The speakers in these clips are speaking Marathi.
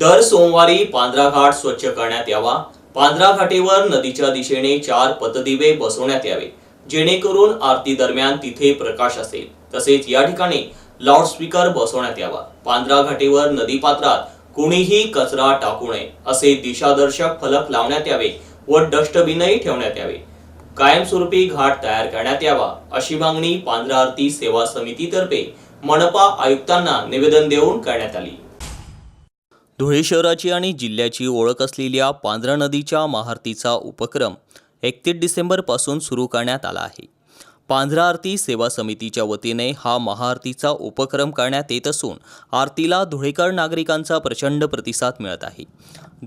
दर सोमवारी पांढरा घाट स्वच्छ करण्यात यावा. पांढरा घाटेवर नदीच्या दिशेने चार पतदिवे बसवण्यात यावे. जेणेकरून आरती दरम्यान तिथे प्रकाश असेल. तसेच या ठिकाणी लाऊडस्पीकर बसवण्यात यावा. पांढरा घाटेवर नदीपात्रात कुणीही कचरा टाकू नये असे दिशादर्शक फलक लावण्यात यावे व डस्टबिनही ठेवण्यात यावे. कायमस्वरूपी घाट तयार करण्यात यावा अशी मागणी पांढरा आरती सेवा समितीतर्फे मनपा आयुक्तांना निवेदन देऊन करण्यात आली. धुळे शहराची आणि जिल्ह्याची ओळख असलेल्या पांझरा नदीच्या महाआरतीचा उपक्रम एकतीस डिसेंबरपासून सुरू करण्यात आला आहे. पांझरा आरती सेवा समितीच्या वतीने हा महाआरतीचा उपक्रम करण्यात येत असून आरतीला धुळेकर नागरिकांचा प्रचंड प्रतिसाद मिळत आहे.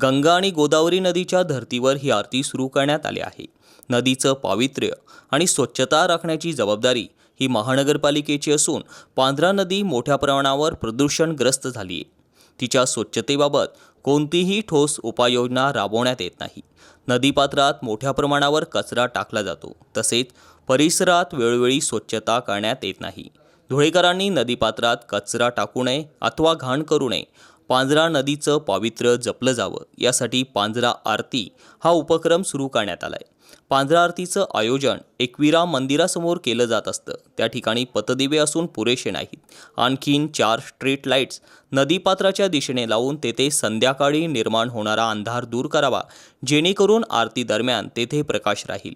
गंगा आणि गोदावरी नदीच्या धर्तीवर ही आरती सुरू करण्यात आली आहे. नदीचं पावित्र्य आणि स्वच्छता राखण्याची जबाबदारी ही महानगरपालिकेची असून पांझरा नदी मोठ्या प्रमाणावर प्रदूषणग्रस्त झाली आहे. तिच्या स्वच्छतेबाबत कोणतीही ठोस उपाययोजना राबवण्यात येत नाही. नदीपात्रात मोठ्या प्रमाणावर कचरा टाकला जातो. तसेच परिसरात वेळोवेळी स्वच्छता करण्यात येत नाही. धुळेकरांनी नदीपात्रात कचरा टाकू नये अथवा घाण करू नये पांजरा नदीचं पावित्र्य जपलं जावं यासाठी पांजरा आरती हा उपक्रम सुरू करण्यात आला आहे पांजरा आरतीचं आयोजन एकविरा मंदिरासमोर केलं जात असतं. त्या ठिकाणी पतदिवे असून पुरेसे नाहीत. आणखीन चार स्ट्रीट लाईट्स नदीपात्राच्या दिशेने लावून तेथे संध्याकाळी निर्माण होणारा अंधार दूर करावा जेणेकरून आरती दरम्यान तेथे प्रकाश राहील.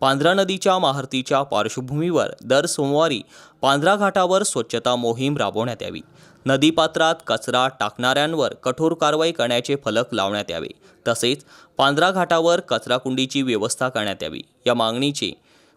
पांजरा नदीच्या महाआरतीच्या पार्श्वभूमीवर दर सोमवारी पांजरा घाटावर स्वच्छता मोहीम राबवण्यात यावी. नदीपात्रात कचरा टाकणाऱ्यांवर कठोर कारवाई करण्याचे फलक लावण्यात यावे. तसेच पांजरा घाटावर कचराकुंडीची व्यवस्था करण्यात यावी. या मागणीचे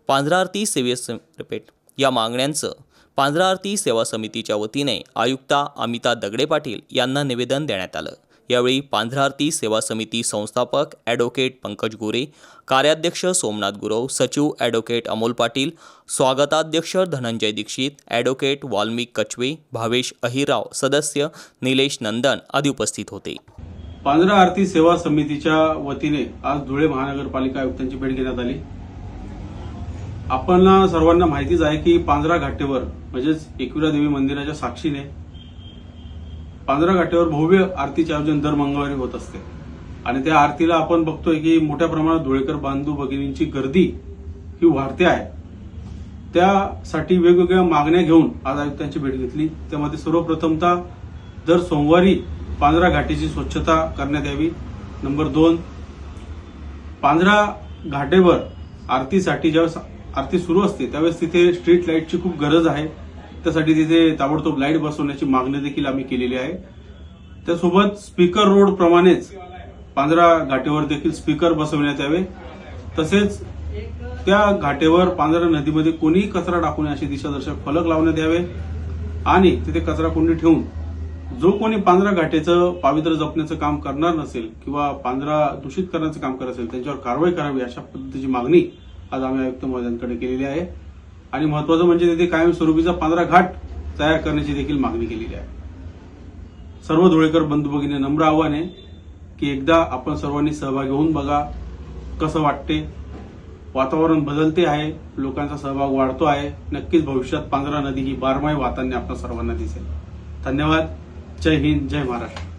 पांढरा आरती सेवे सम- या मागण्यांचं पांढरा आरती सेवा समितीच्या वतीने आयुक्ता अमिता दगडे पाटील यांना निवेदन देण्यात आलं. यावेळी पांढरा आरती सेवा समिती संस्थापक ॲडव्होकेट पंकज गोरे कार्याध्यक्ष सोमनाथ गुरव सचिव ॲडव्होकेट अमोल पाटील स्वागताध्यक्ष धनंजय दीक्षित ॲडव्होकेट वाल्मिक कचवे भावेश अहिराव सदस्य निलेश नंदन आदी उपस्थित होते. पांढरा आरती सेवा समितीच्या वतीने आज धुळे महानगरपालिका आयुक्तांची भेट घेण्यात आली. आपण सर्वांना माहितीच आहे की पांजरा घाटेवर म्हणजेच एकविरा देवी मंदिराच्या साक्षीने पांढरा घाटेवर भव्य आरतीचे आयोजन दर मंगळवारी होत असते. आणि त्या आरतीला आपण बघतोय की मोठ्या प्रमाणात धुळेकर बांधू भगिनींची गर्दी ही वाढते आहे. त्यासाठी वेगवेगळ्या मागण्या घेऊन आज आयुक्तांची भेट घेतली. त्यामध्ये सर्वप्रथमतः दर सोमवारी पांजरा घाटीची स्वच्छता करण्यात यावी. नंबर दोन पांजरा घाटेवर आरतीसाठी ज्यावेळेस आरती सुरू असते त्यावेळेस तिथे स्ट्रीट लाईटची खूप गरज आहे. त्यासाठी तिथे ताबडतोब लाइट बसवण्याची मागणी देखील आम्ही केलेली आहे. त्यासोबत स्पीकर रोड प्रमाणेच पांजरा घाटेवर देखील स्पीकर बसवण्यात यावे. तसेच त्या घाटेवर पांजरा नदीमध्ये कोणीही कचरा टाकू नये असे दिशादर्शक फलक लावण्यात यावे. आणि तिथे कचरा कुंडी ठेवून जो कोणी पांजरा घाटेचं पावित्र्य जपण्याचं काम करणार नसेल किंवा पांजरा दूषित करण्याचं काम करत असेल त्यांच्यावर कारवाई करावी अशा पद्धतीची मागणी आज आम्ही आयुक्त महोदयांकडे केलेली आहे. आणि महत्वाचं म्हणजे तिथे कायमस्वरूपीचा पांढरा घाट तयार करण्याची देखील मागणी केलेली आहे. सर्व धुळेकर बंधू भगिनी नम्र आव्हान आहे की एकदा आपण सर्वांनी सहभागी होऊन बघा कसं वाटते. वातावरण बदलते आहे लोकांचा सहभाग वाढतो आहे. नक्कीच भविष्यात पांढरा नदी ही बारमाही वातांनी आपल्या सर्वांना दिसेल. धन्यवाद. जय हिंद जय महाराष्ट्र.